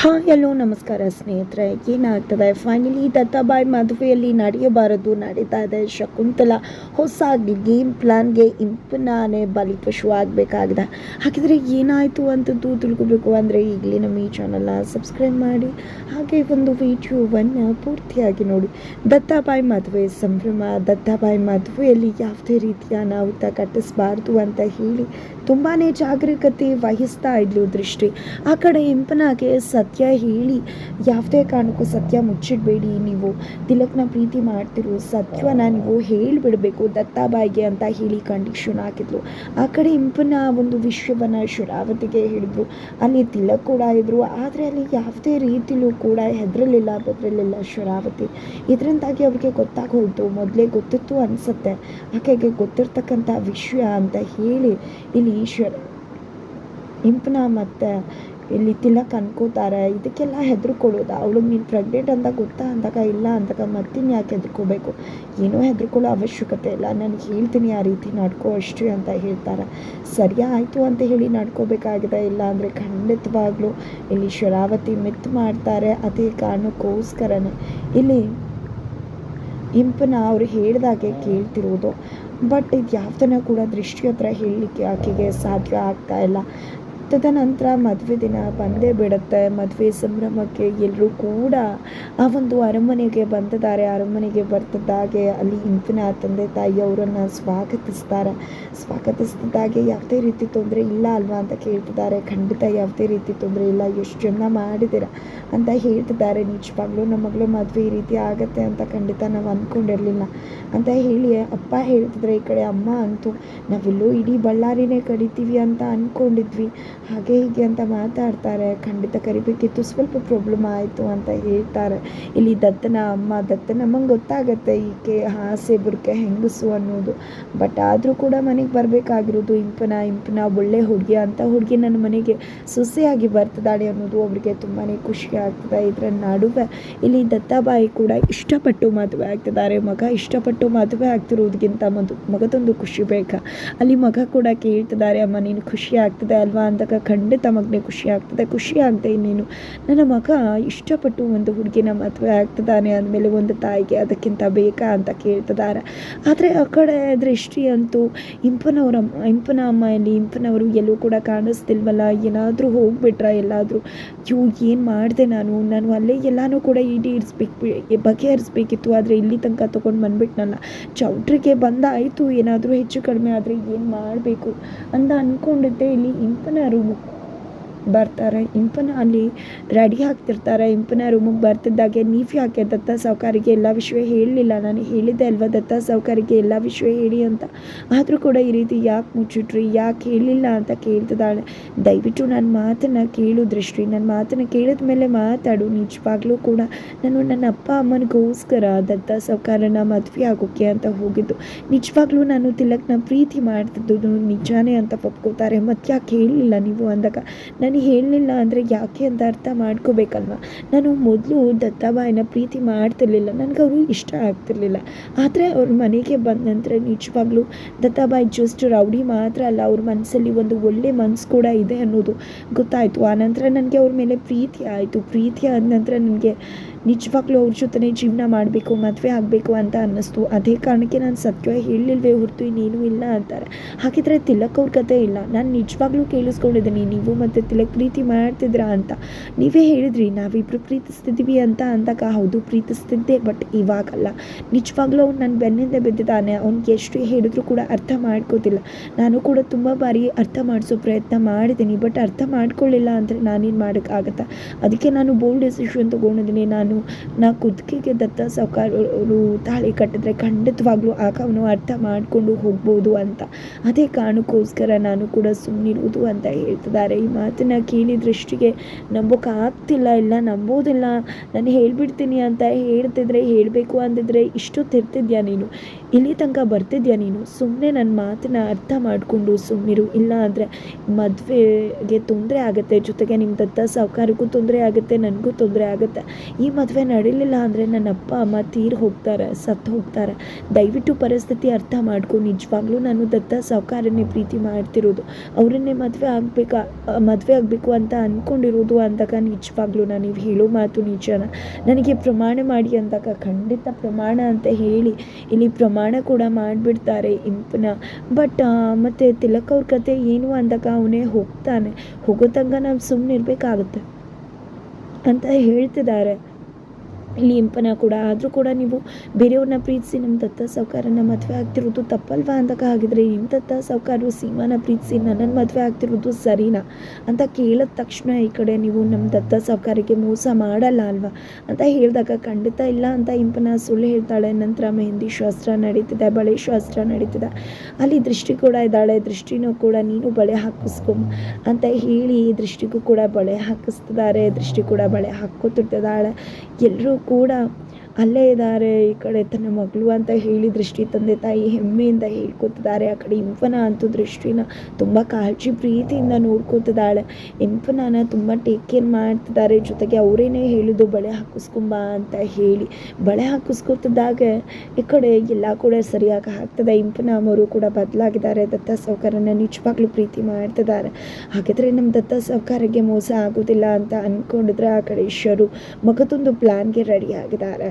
ಹಾಂ, ಎಲ್ಲೋ ನಮಸ್ಕಾರ ಸ್ನೇಹಿತರೆ. ಏನಾಗ್ತದೆ? ಫೈನಲಿ ದತ್ತಾಬಾಯ್ ಮದುವೆಯಲ್ಲಿ ನಡೆಯಬಾರದು. ನಡೀತಾ ಇದೆ ಶಕುಂತಲ. ಹೊಸ ಗೇಮ್ ಪ್ಲಾನ್ಗೆ ಬಲಿ ಬಲಿಪಶು ಆಗಬೇಕಾಗಿದೆ. ಹಾಗಿದ್ರೆ ಏನಾಯಿತು ಅಂತದ್ದು ತಿಳ್ಕೊಬೇಕು. ಅಂದರೆ ಈಗಲೇ ನಮ್ಮ ಈ ಚಾನಲ್ನ ಸಬ್ಸ್ಕ್ರೈಬ್ ಮಾಡಿ. ಹಾಗೆ ಒಂದು ವಿಡಿಯೋವನ್ನು ಪೂರ್ತಿಯಾಗಿ ನೋಡಿ. ದತ್ತಾಬಾಯಿ ಮದುವೆ ಸಂಭ್ರಮ. ದತ್ತಾಬಾಯಿ ಮದುವೆಯಲ್ಲಿ ಯಾವುದೇ ರೀತಿಯ ಅನಾಹುತ ಕಟ್ಟಿಸಬಾರ್ದು ಅಂತ ಹೇಳಿ ತುಂಬಾ ಜಾಗರೂಕತೆ ವಹಿಸ್ತಾ ಇದ್ಲು ದೃಷ್ಟಿ. ಆ ಕಡೆ ಇಂಪನಾಗೆ ಸತ್ಯ ಹೇಳಿ, ಯಾವುದೇ ಕಾರಣಕ್ಕೂ ಸತ್ಯ ಮುಚ್ಚಿಡಬೇಡಿ ನೀವು. ತಿಲಕ್ನ ಪ್ರೀತಿ ಮಾಡ್ತಿರೋ ಸತ್ಯನ ನೀವು ಹೇಳಿಬಿಡಬೇಕು, ದತ್ತಾಬಾಯಿಗೆ ಅಂತ ಹೇಳಿ ಕಂಡೀಷನ್ ಹಾಕಿದ್ಲು. ಆ ಕಡೆ ಇಂಪನ ಒಂದು ವಿಷಯವನ್ನು ಶರಾವತಿಗೆ ಹೇಳಿದ್ರು. ಅಲ್ಲಿ ತಿಲಕ್ ಕೂಡ ಇದ್ರು. ಆದರೆ ಅಲ್ಲಿ ಯಾವುದೇ ರೀತಿಲೂ ಕೂಡ ಹೆದರಲಿಲ್ಲ, ಬೆದರಲಿಲ್ಲ ಶರಾವತಿ. ಇದರಿಂದಾಗಿ ಅವ್ರಿಗೆ ಗೊತ್ತಾಗೋಯ್ತು, ಮೊದಲೇ ಗೊತ್ತಿತ್ತು ಅನಿಸುತ್ತೆ. ಆಕೆಗೆ ಗೊತ್ತಿರ್ತಕ್ಕಂಥ ವಿಷಯ ಅಂತ ಹೇಳಿ ಇಲ್ಲಿ ಶರ ಇಂಪನ ಮತ್ತು ಇಲ್ಲಿ ತಿಲಕ್ ಅನ್ಕೋತಾರೆ, ಇದಕ್ಕೆಲ್ಲ ಹೆದ್ರಿಕೊಳ್ಳೋದು? ಅವಳಿಗೆ ನೀನು ಪ್ರೆಗ್ನೆಂಟ್ ಅಂತ ಗೊತ್ತಾ? ಅಂದಾಗ ಇಲ್ಲ, ಅಂದಾಗ ಮತ್ತಿನ್ ಯಾಕೆ ಹೆದರ್ಕೋಬೇಕು? ಏನೋ ಹೆದರ್ಕೊಳ್ಳೋ ಅವಶ್ಯಕತೆ ಇಲ್ಲ. ನಾನು ಹೇಳ್ತೀನಿ ಆ ರೀತಿ ನಡ್ಕೋ ಅಷ್ಟ್ರಿ ಅಂತ ಹೇಳ್ತಾರೆ. ಸರಿಯಾಯಿತು ಅಂತ ಹೇಳಿ ನಡ್ಕೋಬೇಕಾಗಿದೆ. ಇಲ್ಲ ಅಂದರೆ ಖಂಡಿತವಾಗ್ಲೂ ಇಲ್ಲಿ ಶರಾವತಿ ಮಿತ್ ಮಾಡ್ತಾರೆ ಅದೇ ಕಾರಣಕ್ಕೋಸ್ಕರನೇ. ಇಲ್ಲಿ ಇಂಪನ ಅವ್ರು ಹೇಳ್ದಾಗೆ ಕೇಳ್ತಿರೋದು ಬಟ್ ಇದು ಯಾವ್ದನ್ನ ಕೂಡ ದೃಷ್ಟಿ ಹತ್ರ ಹೇಳಲಿಕ್ಕೆ ಆಕೆಗೆ ಸಾಧ್ಯ ಆಗ್ತಾ ಇಲ್ಲ. ತದನಂತರ ಮದುವೆ ದಿನ ಬಂದೇ ಬಿಡುತ್ತೆ. ಮದುವೆ ಸಂಭ್ರಮಕ್ಕೆ ಎಲ್ಲರೂ ಕೂಡ ಆ ಒಂದು ಅರಮನೆಗೆ ಬಂದಿದ್ದಾರೆ. ಅರಮನೆಗೆ ಬರ್ತಿದ್ದಾಗೆ ಅಲ್ಲಿ ಇಂಪಿನ ತಂದೆ ತಾಯಿ ಅವರನ್ನು ಸ್ವಾಗತಿಸ್ತಾರೆ. ಸ್ವಾಗತಿಸಿದಾಗೆ ಯಾವುದೇ ರೀತಿ ತೊಂದರೆ ಇಲ್ಲ ಅಲ್ವಾ ಅಂತ ಕೇಳ್ತಿದ್ದಾರೆ. ಖಂಡಿತ ಯಾವುದೇ ರೀತಿ ತೊಂದರೆ ಇಲ್ಲ. ಎಷ್ಟು ಜನ ಮಾಡಿದ್ದೀರಾ ಅಂತ ಹೇಳ್ತಿದ್ದಾರೆ. ನಿಜವಾಗ್ಲೂ ನಮ್ಮ ಮಗಳು ಮದುವೆ ಈ ರೀತಿ ಆಗುತ್ತೆ ಅಂತ ಖಂಡಿತ ನಾವು ಅಂದ್ಕೊಂಡಿರಲಿಲ್ಲ ಅಂತ ಹೇಳಿ ಅಪ್ಪ ಹೇಳ್ತಿದ್ರೆ, ಈ ಕಡೆ ಅಮ್ಮ ಅಂತೂ ನಾವೆಲ್ಲೋ ಇಡೀ ಬಳ್ಳಾರಿನೇ ಕಡಿತೀವಿ ಅಂತ ಅಂದ್ಕೊಂಡಿದ್ವಿ ಹಾಗೆ ಹೀಗೆ ಅಂತ ಮಾತಾಡ್ತಾರೆ. ಖಂಡಿತ ಕರಿಬೇಕಿತ್ತು. ಸ್ವಲ್ಪ ಪ್ರಾಬ್ಲಮ್ ಆಯಿತು ಅಂತ ಹೇಳ್ತಾರೆ. ಇಲ್ಲಿ ದತ್ತನ ಅಮ್ಮ, ದತ್ತನ ಅಮ್ಮಂಗೆ ಗೊತ್ತಾಗತ್ತೆ ಈಕೆ ಹಾಸೆ ಬುರ್ಕೆ ಹೆಂಗಸು ಅನ್ನೋದು. ಬಟ್ ಆದರೂ ಕೂಡ ಮನೆಗೆ ಬರಬೇಕಾಗಿರೋದು ಇಂಪನ ಇಂಪನ ಒಳ್ಳೆ ಹುಡುಗಿ ಅಂತ ಹುಡುಗಿ ನನ್ನ ಮನೆಗೆ ಸೊಸೆಯಾಗಿ ಬರ್ತದಾಳೆ ಅನ್ನೋದು ಅವರಿಗೆ ತುಂಬಾ ಖುಷಿ ಆಗ್ತದೆ. ಇದರ ನಡುವೆ ಇಲ್ಲಿ ದತ್ತಾಬಾಯಿ ಕೂಡ ಇಷ್ಟಪಟ್ಟು ಮದುವೆ ಆಗ್ತಿದ್ದಾರೆ. ಮಗ ಇಷ್ಟಪಟ್ಟು ಮದುವೆ ಆಗ್ತಿರೋದಕ್ಕಿಂತ ಮದು, ಮಗದೊಂದು ಖುಷಿ ಬೇಕಾ? ಅಲ್ಲಿ ಮಗ ಕೂಡ ಕೇಳ್ತಿದ್ದಾರೆ, ಅಮ್ಮ, ನೀನು ಖುಷಿ ಆಗ್ತದೆ ಅಲ್ವಾ? ಖಂಡಿತ ಮಗನೇ ಖುಷಿ ಆಗ್ತದೆ. ಖುಷಿ ಆಗದೆ ಇನ್ನೇನು, ನನ್ನ ಮಗ ಇಷ್ಟಪಟ್ಟು ಒಂದು ಹುಡುಗಿನ ಮದುವೆ ಆಗ್ತದಾನೆ ಅಂದಮೇಲೆ ಒಂದು ತಾಯಿಗೆ ಅದಕ್ಕಿಂತ ಬೇಕಾ ಅಂತ ಕೇಳ್ತಿದ್ದಾರೆ. ಆದರೆ ಆ ಕಡೆ ದೃಷ್ಟಿ ಅಂತೂ ಇಂಪನವರ, ಇಂಪನ ಅಮ್ಮ ಇಲ್ಲಿ ಇಂಪನವರು ಎಲ್ಲೂ ಕೂಡ ಕಾಣಿಸ್ತಿಲ್ವಲ್ಲ? ಏನಾದರೂ ಹೋಗ್ಬಿಟ್ರ ಎಲ್ಲಾದರೂ? ಅಯ್ಯೋ, ಏನು ಮಾಡಿದೆ ನಾನು? ನಾನು ಅಲ್ಲೇ ಎಲ್ಲನೂ ಕೂಡ ಈಡೇರಿಸ್ಬೇಕು ಬಗೆಹರಿಸ್ಬೇಕಿತ್ತು. ಆದರೆ ಇಲ್ಲಿ ತನಕ ತೊಗೊಂಡು ಬಂದ್ಬಿಟ್ನಲ್ಲ ಚೌಟ್ರಿಗೆ ಬಂದಾಯಿತು. ಏನಾದರೂ ಹೆಚ್ಚು ಕಡಿಮೆ ಆದರೆ ಏನು ಮಾಡಬೇಕು ಅಂತ ಅಂದ್ಕೊಂಡಿದ್ದೆ ಇಲ್ಲಿ ಇಂಪನ como ಬರ್ತಾರೆ. ಇಂಪನ ಅಲ್ಲಿ ರೆಡಿ ಆಗ್ತಿರ್ತಾರೆ. ಇಂಪನ ರೂಮಿಗೆ ಬರ್ತಿದ್ದಾಗೆ ನೀವು ಯಾಕೆ ದತ್ತ ಸಾವುಕಾರಿಗೆ ಎಲ್ಲ ವಿಷಯ ಹೇಳಲಿಲ್ಲ ನಾನು ಹೇಳಿದ್ದೆ ಅಲ್ವಾ ದತ್ತ ಸಾವುಕಾರಿಗೆ ಎಲ್ಲ ವಿಷಯ ಹೇಳಿ ಅಂತ. ಆದರೂ ಕೂಡ ಈ ರೀತಿ ಯಾಕೆ ಮುಚ್ಚಿಟ್ರಿ? ಯಾಕೆ ಹೇಳಿಲ್ಲ ಅಂತ ಕೇಳ್ತಿದ್ದಾಳೆ. ದಯವಿಟ್ಟು ನನ್ನ ಮಾತನ್ನು ಕೇಳು ದೃಷ್ಟಿ. ನನ್ನ ಮಾತನ್ನು ಕೇಳಿದ ಮೇಲೆ ಮಾತಾಡು. ನಿಜವಾಗ್ಲೂ ಕೂಡ ನಾನು ನನ್ನ ಅಪ್ಪ ಅಮ್ಮನಿಗೋಸ್ಕರ ದತ್ತ ಸಾವುಕಾರನ ಮದುವೆ ಆಗೋಕ್ಕೆ ಅಂತ ಹೋಗಿದ್ದು. ನಿಜವಾಗ್ಲೂ ನಾನು ತಿಲಕ್ನ ಪ್ರೀತಿ ಮಾಡ್ತಿದ್ದು ನಿಜಾನೇ ಅಂತ ಒಪ್ಕೋತಾರೆ. ಮತ್ತೆ ಯಾಕೆ ಹೇಳಲಿಲ್ಲ ನೀವು ಅಂದಾಗ. ನಾನು ಹೇಳಲಿಲ್ಲ ಅಂದರೆ ಯಾಕೆ ಅಂತ ಅರ್ಥ ಮಾಡ್ಕೋಬೇಕಲ್ವ? ನಾನು ಮೊದಲು ದತ್ತಾಬಾಯಿನ ಪ್ರೀತಿ ಮಾಡ್ತಿರ್ಲಿಲ್ಲ. ನನಗೆ ಅವರು ಇಷ್ಟ ಆಗ್ತಿರ್ಲಿಲ್ಲ. ಆದರೆ ಅವ್ರ ಮನೆಗೆ ಬಂದ ನಂತರ ನಿಜವಾಗ್ಲೂ ದತ್ತಾಬಾಯಿ ಜಸ್ಟ್ ರೌಡಿ ಮಾತ್ರ ಅಲ್ಲ, ಅವ್ರ ಮನಸ್ಸಲ್ಲಿ ಒಂದು ಒಳ್ಳೆ ಮನಸ್ಸು ಕೂಡ ಇದೆ ಅನ್ನೋದು ಗೊತ್ತಾಯಿತು. ಆನಂತರ ನನಗೆ ಅವ್ರ ಮೇಲೆ ಪ್ರೀತಿ ಆಯಿತು. ಪ್ರೀತಿ ಆದ ನಂತರ ನನಗೆ ನಿಜವಾಗ್ಲೂ ಅವ್ರ ಜೊತೆ ಜೀವನ ಮಾಡಬೇಕು, ಮದುವೆ ಆಗಬೇಕು ಅಂತ ಅನ್ನಿಸ್ತು. ಅದೇ ಕಾರಣಕ್ಕೆ ನಾನು ಸತ್ಯ ಹೇಳಿಲ್ವೇ ಹೊರತು ಇನ್ನೇನು ಇಲ್ಲ ಅಂತಾರೆ. ಹಾಗಿದ್ರೆ ತಿಲಕ್ ಅವ್ರ ಕತೆ ಇಲ್ಲ. ನಾನು ನಿಜವಾಗ್ಲೂ ಕೇಳಿಸ್ಕೊಂಡಿದ್ದೀನಿ, ನೀವು ಮತ್ತು ತಿಲಕ್ ಪ್ರೀತಿ ಮಾಡ್ತಿದ್ರಾ ಅಂತ. ನೀವೇ ಹೇಳಿದ್ರಿ ನಾವಿಬ್ಬರು ಪ್ರೀತಿಸ್ತಿದ್ದೀವಿ ಅಂತ ಅಂದಾಗ ಹೌದು, ಪ್ರೀತಿಸ್ತಿದ್ದೆ, ಬಟ್ ಇವಾಗಲ್ಲ. ನಿಜವಾಗ್ಲೂ ಅವ್ನು ನನ್ನ ಬೆನ್ನಿಂದ ಬಿದ್ದಿದ್ದಾನೆ. ಅವ್ನಿಗೆ ಎಷ್ಟು ಹೇಳಿದ್ರು ಕೂಡ ಅರ್ಥ ಮಾಡ್ಕೋತಿಲ್ಲ. ನಾನು ಕೂಡ ತುಂಬ ಬಾರಿ ಅರ್ಥ ಮಾಡಿಸೋ ಪ್ರಯತ್ನ ಮಾಡಿದ್ದೀನಿ, ಬಟ್ ಅರ್ಥ ಮಾಡ್ಕೊಳ್ಳಿಲ್ಲ ಅಂದರೆ ನಾನೇನು ಮಾಡೋಕ್ಕಾಗತ್ತಾ? ಅದಕ್ಕೆ ನಾನು ಬೋಲ್ಡ್ ಡಿಸಿಷನ್ ತೊಗೊಂಡಿದ್ದೀನಿ. ನಾನು ನಾ ಕುದುಕಿಗೆ ದತ್ತ ಸಾವುಕಾರರು ತಾಳಿ ಕಟ್ಟಿದ್ರೆ ಖಂಡಿತವಾಗ್ಲೂ ಆಗ ಅವನು ಅರ್ಥ ಮಾಡಿಕೊಂಡು ಹೋಗ್ಬೋದು ಅಂತ. ಅದೇ ಕಾರಣಕ್ಕೋಸ್ಕರ ನಾನು ಕೂಡ ಸುಮ್ಮನಿರುವುದು ಅಂತ ಹೇಳ್ತಿದ್ದಾರೆ. ಈ ಮಾತನ್ನು ಕೇಳಿ ದೃಷ್ಟಿಗೆ ನಂಬೋಕ್ಕಾಗ್ತಿಲ್ಲ ಇಲ್ಲ ನಂಬೋದಿಲ್ಲ, ನಾನು ಹೇಳ್ಬಿಡ್ತೀನಿ ಅಂತ ಹೇಳ್ತಿದ್ರೆ, ಹೇಳಬೇಕು ಅಂದಿದ್ರೆ ಇಷ್ಟೊತ್ತಿರ್ತಿದ್ಯಾ ನೀನು? ಇಲ್ಲಿ ತನಕ ಬರ್ತಿದ್ಯಾ ನೀನು? ಸುಮ್ಮನೆ ನನ್ನ ಮಾತನ್ನ ಅರ್ಥ ಮಾಡಿಕೊಂಡು ಸುಮ್ಮನಿರು ಇಲ್ಲ ಅಂದರೆ ಮದುವೆಗೆ ತೊಂದರೆ ಆಗುತ್ತೆ, ಜೊತೆಗೆ ನಿಮ್ಮ ದತ್ತ ಸಾವುಕಾರಕ್ಕೂ ತೊಂದರೆ ಆಗುತ್ತೆ, ನನಗೂ ತೊಂದರೆ ಆಗುತ್ತೆ. ಈ ಮದುವೆ ನಡೀಲಿಲ್ಲ ಅಂದರೆ ನನ್ನ ಅಪ್ಪ ಅಮ್ಮ ತೀರು ಹೋಗ್ತಾರೆ, ಸತ್ತು ಹೋಗ್ತಾರೆ. ದಯವಿಟ್ಟು ಪರಿಸ್ಥಿತಿ ಅರ್ಥ ಮಾಡ್ಕೊ. ನಿಜವಾಗ್ಲೂ ನಾನು ದತ್ತ ಸಾವುಕಾರನ್ನೇ ಪ್ರೀತಿ ಮಾಡ್ತಿರೋದು. ಅವರನ್ನೇ ಮದುವೆ ಆಗಬೇಕಾ ಮದುವೆ ಆಗಬೇಕು ಅಂತ ಅಂದ್ಕೊಂಡಿರೋದು ಅಂದಾಗ ನಿಜವಾಗ್ಲೂ ನಾನು ನೀವು ಹೇಳೋ ಮಾತು ನಿಜನ? ನನಗೆ ಪ್ರಮಾಣ ಮಾಡಿ ಅಂದಾಗ ಖಂಡಿತ ಪ್ರಮಾಣ ಅಂತ ಹೇಳಿ. ಇಲ್ಲಿ ಪ್ರಮಾಣ ಕೂಡ ಮಾಡಿಬಿಡ್ತಾರೆ ಇಂಪನ. ಬಟ್ ಮತ್ತು ತಿಲಕ್ ಅವ್ರ ಕತೆ ಏನು ಅಂದಾಗ ಅವನೇ ಹೋಗ್ತಾನೆ. ಹೋಗೋ ತನಕ ನಾವು ಸುಮ್ಮನೆ ಇರಬೇಕಾಗುತ್ತೆ ಅಂತ ಹೇಳ್ತಿದ್ದಾರೆ. ಇಲ್ಲಿ ಇಂಪನ ಕೂಡ. ಆದರೂ ಕೂಡ ನೀವು ಬೇರೆಯವ್ರನ್ನ ಪ್ರೀತಿಸಿ ನಮ್ಮ ದತ್ತ ಸಾವುಕಾರನ ಮದುವೆ ಆಗ್ತಿರೋದು ತಪ್ಪಲ್ವಾ ಅಂದಾಗ ಹಾಗಿದ್ರೆ ನಿಮ್ಮ ದತ್ತ ಸಾವುಕಾರರು ಸೀಮಾನ ಪ್ರೀತಿಸಿ ನನ್ನನ್ನು ಮದುವೆ ಆಗ್ತಿರೋದು ಸರಿನಾ ಅಂತ ಕೇಳಿದ ತಕ್ಷಣ ಈ ಕಡೆ ನೀವು ನಮ್ಮ ದತ್ತ ಸಾವುಕಾರಿಗೆ ಮೋಸ ಮಾಡಲ್ಲ ಅಲ್ವಾ ಅಂತ ಹೇಳಿದಾಗ ಖಂಡಿತ ಇಲ್ಲ ಅಂತ ಇಂಪನ ಸುಳ್ಳು ಹೇಳ್ತಾಳೆ. ನಂತರ ಮೆಹಂದಿ ಶಾಸ್ತ್ರ ನಡೀತಿದೆ, ಬಳೆ ಶಾಸ್ತ್ರ ನಡೀತಿದೆ. ಅಲ್ಲಿ ದೃಷ್ಟಿ ಕೂಡ ಇದ್ದಾಳೆ. ದೃಷ್ಟಿನೂ ಕೂಡ ನೀನು ಬಳೆ ಹಾಕಿಸ್ಕೊ ಅಂತ ಹೇಳಿ ದೃಷ್ಟಿಗೂ ಕೂಡ ಬಳೆ ಹಾಕಿಸ್ತಿದ್ದಾರೆ. ದೃಷ್ಟಿ ಕೂಡ ಬಳೆ ಹಾಕೋತಿರ್ತಿದ್ದಾಳೆ ಎಲ್ಲರೂ ಕೂಡ ಅಲ್ಲೇ ಇದ್ದಾರೆ ಈ ಕಡೆ ತನ್ನ ಮಗಳು ಅಂತ ಹೇಳಿ ದೃಷ್ಟಿ ತಂದೆ ತಾಯಿ ಹೆಮ್ಮೆಯಿಂದ ಹೇಳ್ಕೊತಿದ್ದಾರೆ. ಆ ಕಡೆ ಇಂಪನ ಅಂತೂ ದೃಷ್ಟಿನ ತುಂಬ ಕಾಳಜಿ ಪ್ರೀತಿಯಿಂದ ನೋಡ್ಕೊತಿದ್ದಾಳೆ. ಇಂಪನನ ತುಂಬ ಟೇಕ್ ಕೇರ್ ಮಾಡ್ತಿದ್ದಾರೆ. ಜೊತೆಗೆ ಅವರೇನೆ ಹೇಳಿದ್ದು ಬಳೆ ಹಾಕಿಸ್ಕೊಂಬ ಅಂತ ಹೇಳಿ ಬಳೆ ಹಾಕಿಸ್ಕೊತಿದ್ದಾಗ ಈ ಕಡೆ ಎಲ್ಲ ಕೂಡ ಸರಿಯಾಗಿ ಆಗ್ತದೆ. ಇಂಪನ ಅವರು ಕೂಡ ಬದಲಾಗಿದ್ದಾರೆ. ದತ್ತ ಸಾವುಕಾರನ ನಿಜವಾಗ್ಲೂ ಪ್ರೀತಿ ಮಾಡ್ತಿದ್ದಾರೆ. ಹಾಗಿದ್ರೆ ನಮ್ಮ ದತ್ತ ಸಾವುಕಾರಿಗೆ ಮೋಸ ಆಗೋದಿಲ್ಲ ಅಂತ ಅಂದ್ಕೊಂಡಿದ್ರೆ ಆ ಕಡೆ ಶರು ಮಗದೊಂದು ಪ್ಲ್ಯಾನ್ಗೆ ರೆಡಿ ಆಗಿದ್ದಾರೆ.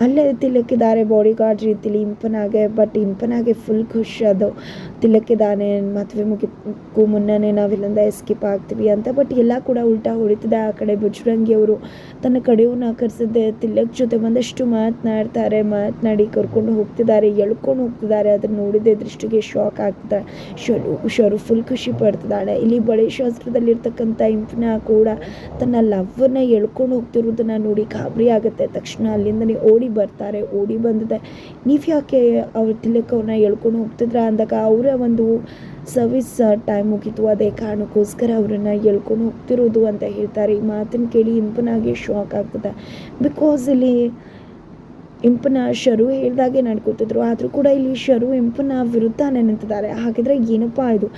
ಅಲ್ಲೇ ತಿಲಕಿದ್ದಾರೆ ಬಾಡಿ ಗಾರ್ಡ್ ರೀತಿಲಿ, ಇಂಪನಾಗೆ ಬಟ್ ಇಂಪನಾಗೆ ಫುಲ್ ಖುಷಿ ಅದು. ತಿಲಕಿದ್ದಾನೆ, ಮದುವೆ ಮುಗಿದಕ್ಕೂ ಮುನ್ನನೇ ನಾವಿಲ್ಲಿಂದ ಎಸ್ಕಿಪ್ ಆಗ್ತೀವಿ ಅಂತ ಬಟ್ ಎಲ್ಲ ಕೂಡ ಉಲ್ಟಾ ಹೊಡಿತಿದೆ ಆ ಕಡೆ ಅವರು. ತನ್ನ ಕಡೆಯವ್ರನ್ನ ಕರೆಸಿದ್ದೆ ತಿಲಕ್ ಜೊತೆ ಒಂದಷ್ಟು ಮಾತನಾಡ್ತಾರೆ, ಮಾತನಾಡಿ ಕರ್ಕೊಂಡು ಹೋಗ್ತಿದ್ದಾರೆ, ಎಳ್ಕೊಂಡು ಹೋಗ್ತಿದ್ದಾರೆ ಅದನ್ನು ನೋಡಿದೆ ದೃಷ್ಟಿಗೆ ಶಾಕ್ ಆಗ್ತದೆ. ಶರು ಶರು ಫುಲ್ ಖುಷಿ ಪಡ್ತಿದ್ದಾಳೆ. ಇಲ್ಲಿ ಬಳೆ ಶಾಸ್ತ್ರದಲ್ಲಿರ್ತಕ್ಕಂಥ ಇಂಪನ ಕೂಡ ತನ್ನ ಲವ್ವನ್ನ ಎಳ್ಕೊಂಡು ಹೋಗ್ತಿರೋದನ್ನ ನೋಡಿ ಗಾಬರಿ ಆಗುತ್ತೆ. ತಕ್ಷಣ ಅಲ್ಲಿಂದನೇ ಓಡಿ ಬರ್ತಾರೆ, ಓಡಿ ಬಂದಿದೆ. ನೀವು ಯಾಕೆ ಅವ್ರ ತಿಲಕ್ ಅವ್ರನ್ನ ಎಳ್ಕೊಂಡು ಹೋಗ್ತಿದ್ರ? ಅಂದಾಗ ಅವರ ಒಂದು ಸರ್ವಿಸ್ ಟೈಮ್ ಮುಗೀತು. ಅದೇ ಕಾರಣಕ್ಕೋಸ್ಕರ ಅವರನ್ನು ಎಳ್ಕೊಂಡು ಹೋಗ್ತಿರೋದು ಅಂತ ಹೇಳ್ತಾರೆ. ಈ ಮಾತನ್ನು ಕೇಳಿ ಇಂಪನಾಗಿ ಶಾಕ್ ಆಗ್ತದೆ. ಬಿಕಾಸ್ ಇಲ್ಲಿ ಇಂಪನ, ಶರು ಹೇಳ್ದಾಗೆ ನಡ್ಕೋತಿದ್ರು. ಆದರೂ ಕೂಡ ಇಲ್ಲಿ ಶರು ಇಂಪನ ವಿರುದ್ಧ ನಿಂತಿದ್ದಾರೆ ಹಾಗಿದ್ರೆ ಏನಪ್ಪ ಇದು?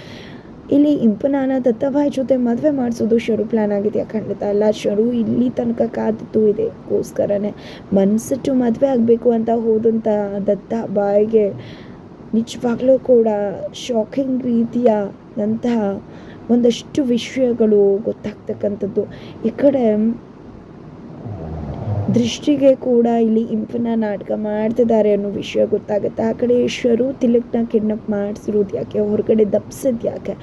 ಇಲ್ಲಿ ಇಂಪನಾನ ದತ್ತಭಾಯ್ ಜೊತೆ ಮದುವೆ ಮಾಡಿಸೋದು ಶರು ಪ್ಲ್ಯಾನ್ ಆಗಿದೆಯಾ ಖಂಡಿತ. ಅಲ್ಲ, ಶರು ಇಲ್ಲಿ ತನಕ ಕಾದಿತ್ತು ಇದೆಗೋಸ್ಕರನೇ ಮನಸ್ಸಿಟ್ಟು ಮದುವೆ ಆಗಬೇಕು ಅಂತ ಹೋದಂಥ ದತ್ತ ಬಾಯಿಗೆ ನಿಜವಾಗ್ಲೂ ಕೂಡ ಶಾಕಿಂಗ್ ರೀತಿಯ ಅಂತಹ ಒಂದಷ್ಟು ವಿಷಯಗಳು ಗೊತ್ತಾಗ್ತಕ್ಕಂಥದ್ದು. ಈ ಕಡೆ ದೃಷ್ಟಿಗೆ ಕೂಡ ಇಲ್ಲಿ ಇಂಪನ ನಾಟಕ ಮಾಡ್ತಿದ್ದಾರೆ ಅನ್ನೋ ವಿಷಯ ಗೊತ್ತಾಗುತ್ತೆ. ಆ ಕಡೆ ಶರು ತಿಲಕ್ನ ಕಿಡ್ನಪ್ ಮಾಡಿಸಿರೋದು ಯಾಕೆ? ಹೊರಗಡೆ ದಪ್ಸಿದ್ ಯಾಕೆ?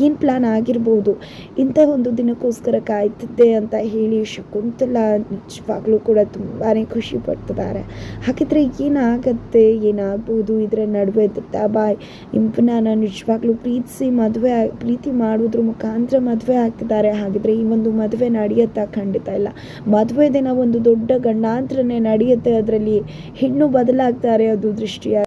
ಏನು ಪ್ಲಾನ್ ಆಗಿರ್ಬೋದು? ಇಂಥ ಒಂದು ದಿನಕ್ಕೋಸ್ಕರ ಕಾಯ್ತಿದ್ದೆ ಅಂತ ಹೇಳಿ ಶಕುಂತಲ ನಿಜವಾಗ್ಲೂ ಕೂಡ ತುಂಬಾ ಖುಷಿ ಪಡ್ತಿದ್ದಾರೆ. ಹಾಗಿದ್ರೆ ಏನಾಗತ್ತೆ? ಏನಾಗ್ಬೋದು? ಇದರ ನಡುವೆ ದತ್ತಾಬಾಯ್ ಇಂಪನ ನಿಜವಾಗ್ಲೂ ಪ್ರೀತಿಸಿ ಮದುವೆ ಪ್ರೀತಿ ಮಾಡೋದ್ರ ಮುಖಾಂತರ ಮದುವೆ ಆಗ್ತಿದ್ದಾರೆ. ಹಾಗಿದ್ರೆ ಈ ಒಂದು ಮದುವೆ ನಡೆಯುತ್ತಾ ಖಂಡಿತ ಇಲ್ಲ. ಮದುವೆ ದಿನ ಒಂದು ದೊಡ್ಡ ಗಂಡಾಂತರನೇ ನಡೆಯುತ್ತೆ ಅದರಲ್ಲಿ ಹೆಣ್ಣು ಬದಲಾಗ್ತಾರೆ ಅದು ದೃಷ್ಟಿಯ